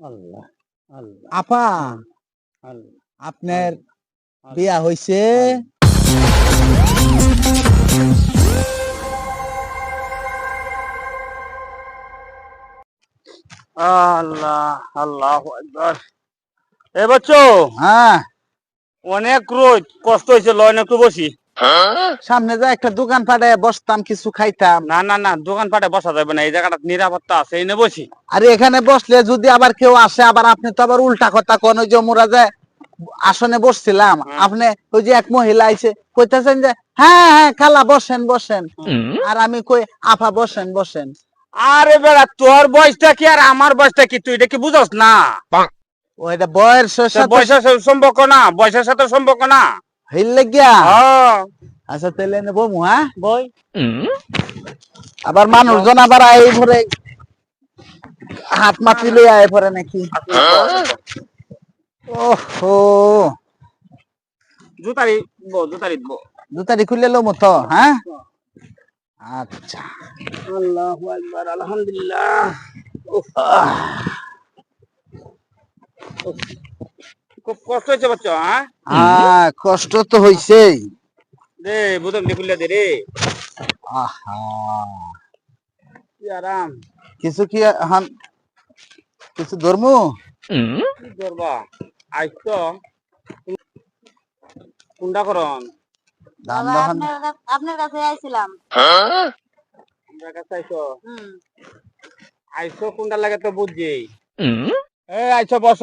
আল্লাহ আল্লাহ। আপা আপনার বিয়া হইছে? আল্লাহ আল্লাহ এ বাচ্চো হ্যাঁ। অনেক রোদ কষ্ট হয়েছে লয়ন একটু বসি। সামনে যা একটা দোকান পাটে বসতাম কিছু খাইতাম। না না না দোকান পাটে বসা যাবে না এই জায়গাটা নিরাপত্তা আছে এই বসি। আর এখানে বসলে যদি আবার কেউ আসে আবার আপনি তো আবার উল্টা কথা কোন ওই যে মোরা যে আসনে বসছিলাম আপনি ওই যে এক মহিলা আইছে কইতেছেন যে হ্যাঁ হ্যাঁ খালা বসেন বসেন। আর আমি কই আফা বসেন বসেন। আরে বেড়া তোর বয়সটা কি আর আমার বয়সটা কি? তুই এটা কি বুঝস না? ওইটা বয়সের সাথে বয়সের সাথে সম্পর্ক না বয়সের সাথে সম্পর্ক না। হইলে গিয়া হ্যাঁ আচ্ছা তাহলে নেব হ্যাঁ বই। আবার মানুষজন আবার এই ভরে হাত মাতি লই আয় পরে নাকি? ওহো জুতারি বো জুতারি বো দুটারি খুলে লো মতো হ্যাঁ আচ্ছা। আল্লাহু আকবার আলহামদুলিল্লাহ। খুব কষ্ট হয়েছে বাচ্চা হ্যাঁ হ্যাঁ কষ্ট তো হইছেই। দে বোতল দিয়ে দে রে। আহা। কি আরাম। কিছু কি হান কিছু ধর্ম? কি করবা আইস তো কুন্ডা করন আপনার আপনার কাছে আইছিলাম। কুন্ডা কাছে আইসো হুম। আইসো কুন্ডা লাগে তো বুঝছি। এই আইসো বস।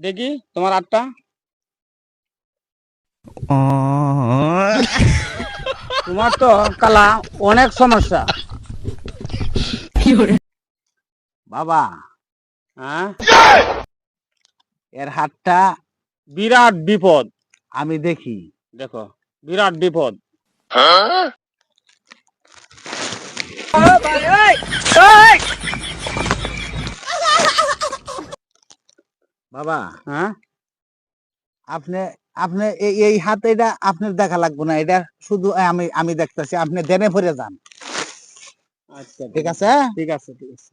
দেখি তোমার আটটা? তোমার তো কালা অনেক সমস্যা। বাবা হ্যাঁ? এর হাতটা বিরাট বিপদ। আমি দেখি। দেখো বিরাট বিপদ। বাবা। হ্যাঁ? আপনি আপনি এই হাত এটা আপনার দেখা লাগবে না এটা শুধু আমি আমি দেখতেছি আপনি দেনে ভরে যান। আচ্ছা ঠিক আছে? ঠিক আছে ঠিক আছে।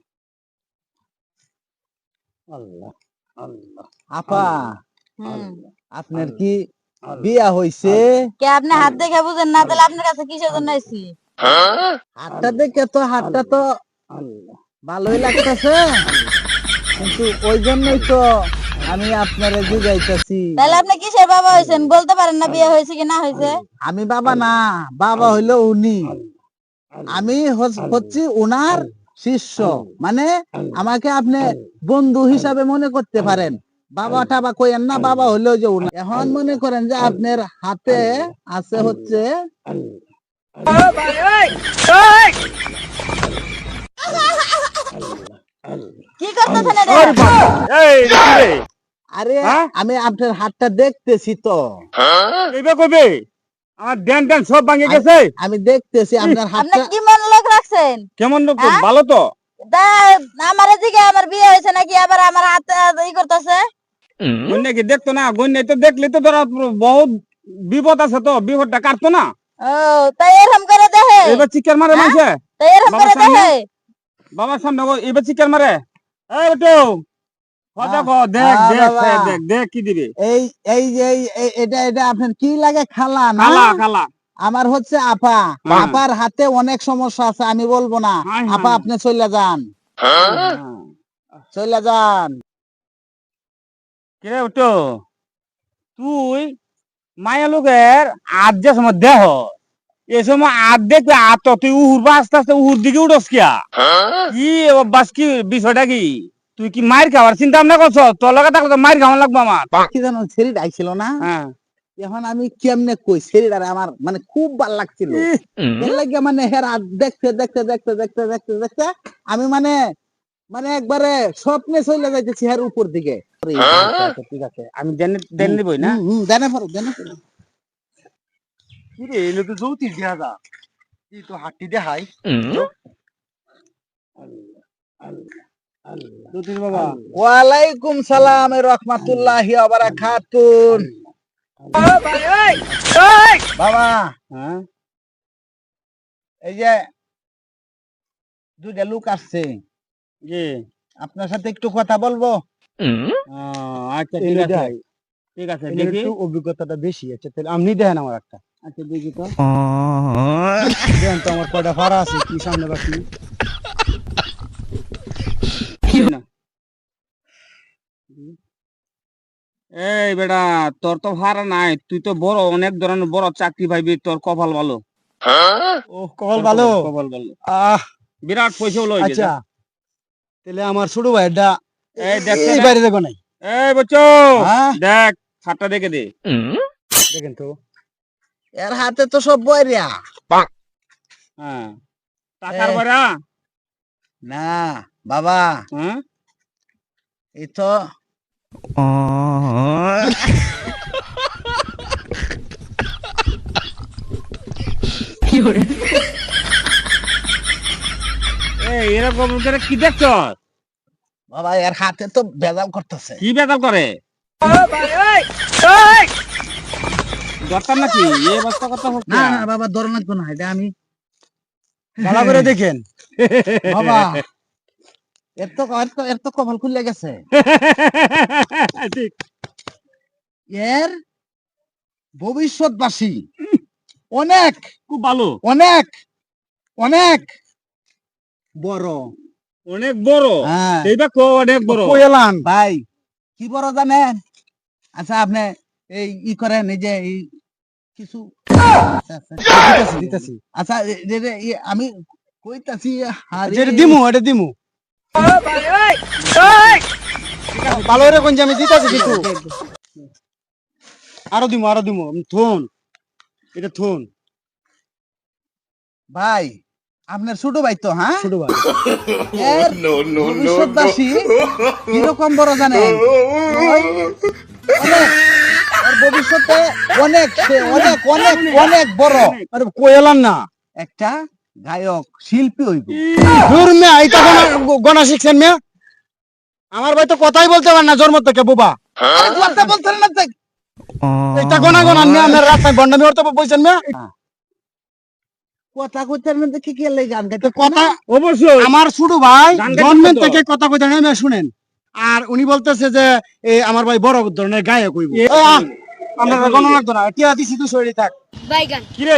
আল্লাহ আল্লাহ আপা আপনার কি বিয়া হইছে? কে আপনি হাত দেখে বুঝেন না তাহলে আপনার কাছে কিসের জন্য আইছি? হাতটা দেখে তো হাতটা তো ভালোই লাগতেছে। কিন্তু ওই জন্যই তো আমি আপনারে বুঝাইতেছি। তাহলে আপনি কিসের বাবা হয়েছেন বলতে পারেন না বিয়ে হয়েছে কি না হয়েছে। আমি বাবা না বাবা হইল উনি। আমি হচ্ছি উনার শিষ্য। মানে আমাকে আপনি বন্ধু হিসাবে মনে করতে পারেন। বাবা টাবা কইেন না বাবা হইল যে উনি এখন মনে করেন যে আপনার হাতে আছে হচ্ছে কি করতেছেন এই দেখি রে আরে হ্যাঁ? আমি আপনার হাতটা দেখতেছি তো। কইবে কইবে? আমার দেন দেন সব ভাঙে গেছে? আমি দেখতেছি আপনার হাতটা কি মন লোক রাখছেন? কেমন লোক হ্যাঁ? ভালো তো? আমার এদিকে আমার বিয়ে হয়েছে নাকি? আবার আমার হাতে ই করতেছে? গন্যা কি দেখতো না? গন্যা তো দেখলে তো ধরা বহুত বিপদ আছে তো বিপদটা কাটতো না? ও তাই এরকম করে দেখে। এবার চিকেন মারে হ্যাঁ? তাই এরকম বাবার করে সামনে? দেখে। বাবার সামনে? এবার চিকেন মারে? এই বেটো! কথা কো দেখ হ্যাঁ, দেখ দেখ, দেখ দেখ কি দিবে। এই এই যে এই- এই- এটা এটা আপনার কি লাগে? খালা না? কালা কালা আমার হচ্ছে আপা। হ্যাঁ। আপার হাতে অনেক সমস্যা আছে আমি বলব না। হায় হায়। আপা আপনি চলে যান। চলে যান। কিরে বেটো তুই মায়া লোকের আজ যে সময় দেহ। এই সময় আজ দেখবে আত? তুই উহুর আস্তে আস্তে উহুর দিকে উঠস কিয়া? কি বাস কি বিষয়টা কি? তুই কি মার খাওয়ার চিন্তা ভাবনা করছ? তোর লগে থাকলে তো মার খাওয়া লাগবো আমার। কি জানো ছেড়ি ডাইছিল না? হ্যাঁ। এখন আমি কেমনে কই? ছেড়িটারে আমার মানে খুব ভালো লাগছিল। এর লাগে মানে হের হাত দেখতে দেখতে দেখতে দেখতে দেখতে দেখতে আমি মানে মানে একবারে স্বপ্নে চলে যাইতেছি হের উপর দিকে। আচ্ছা, আচ্ছা, ঠিক আছে। আমি দেন দেন দিবই না? হুম, দেনে পারো দেনে পারো। কিরে এলো তো যৌতির দেয়া যা তুই তো হাঁটি দেখাই জ্যোতিষ বাবা ওয়ালাইকুম সালাম রহমাতুল্লাহি ওয়া বারাকাতুন বাবা। হ্যাঁ? এই যে দুইটা লোক আসছে। জি। আপনার সাথে একটু কথা বলব? আহ, আচ্ছা ঠিক আছে। ঠিক আছে দেখি। অভিজ্ঞতাটা বেশি আছে তাহলে আপনি দেখেন আমার একটা। আচ্ছা দেখি তো। দেখেন তো আমার কয়টা ফাড়া আছে কি সামনে বাকি না। এই বেটা তোর তো ভাড়া নাই তুই তো বড় অনেক ধরনের বড় চাকরি পাইবি তোর কপাল ভালো। ও কল ভালো? কপাল ভালো। আহ। বিরাট পয়সা হলো আচ্ছা। তাহলে আমার ছোট ভাইটা এই দেখতে এই বাইরে দেখো নাই? এই বচ্চো হ্যাঁ? দেখ খাটটা দেখে দে। দেখেন তো। এর হাতে তো সব বইরিয়া হ্যাঁ। টাকার। বেড়া না বাবা। হ্যাঁ? এই তো এই এরকম করে কি দেখছ? বাবা এর হাতে তো বেজাল করতেছে। কি বেদাল করে? দরকার নাকি? অবস্থা কথা হচ্ছে। না বাবা লাগবে না এটা আমি ভালো করে দেখেন। বাবা এর তো এর তো এর তো কপাল খুলে গেছে। ঠিক। এর ভবিষ্যৎবাসী। অনেক। খুব ভালো। অনেক। অনেক। বড়। অনেক বড়। হ্যাঁ। এইটা কো অনেক বড়। কোয়েলান ভাই কি বড় জানেন? আচ্ছা আপনি এই ই করেন এই যে এই কিছু আচ্ছা, আমি কইতাছি হারি দিমু এটা দিমু। ভালো রে কোন আমি দিতেছি কিছু। আরও দিমু আরও দিমু। থুন। এটা থুন। ভাই আপনার ছোট ভাই তো হ্যাঁ? ছোট ভাই। ভবিষ্যৎবাসী কীরকম বড় ওর ভবিষ্যতে অনেক অনেক অনেক অনেক বড়। আরে কোয়েলান না। একটা গায়ক শিল্পী হইব। দূর মে আইতা গনা গনা শিখছেন মে আমার ভাই তো কথাই বলতে পারে না জন্ম থেকে বুবা। আরে কথা বলতেন না তো। এটা গনা গনা মে আমার রাস্তায় বন্ডামি করতে বলছেন মে কথা কইতেন না তো কি কি লাগে গান গাইতে কথা অবশ্যই। আমার ছোট ভাই জন্মের থেকে কথা কইতে নেমে শুনেন। আর উনি বলতেছে যে এ আমার ভাই বড় ধরনের গায়ক হইব। আমরা গণনা লাগতো না টিয়া দিছি তুই শরীরে থাক। বাইগান কি রে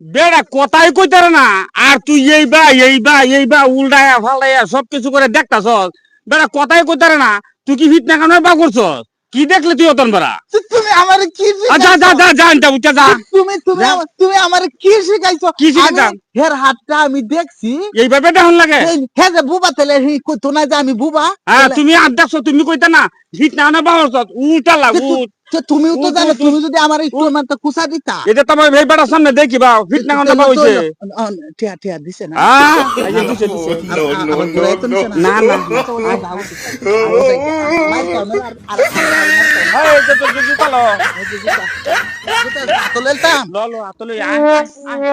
বেড়া কথাই কইতারে না। আর তুই এই বা এই বা এই বা উল্টায়া ফাল্টায়া সব কিছু করে দেখতাছ বেড়া কথাই কইতারে না। তুই কি ফিট না কেন বা করছস? কি দেখলে তুই অতন বেড়া? তুমি আমার কি আচ্ছা যা যা যা যা উঠে যা। তুমি তুমি তুমি আমার কি শিখাইছো? কি? আমি হের হাতটা আমি দেখছি। এইভাবে দেখুন লাগে। এই হে যে বুবা তেলে হি কইতো না যে আমি বুবা হ্যাঁ তুমি আর দেখছ তুমি কইতা না ফিট না বা করছস? উল্টা লাগ তো তুমিও তো জানো তুমি যদি আমার একটু আমার তো কুসা দিতা এটা তো আমার এই বেটার সামনে দেখি বা ফিট না গন্ধ পাইছে টিয়া টিয়া দিছে না দিছে দিছে না না না আতলে আতলে আয় আয়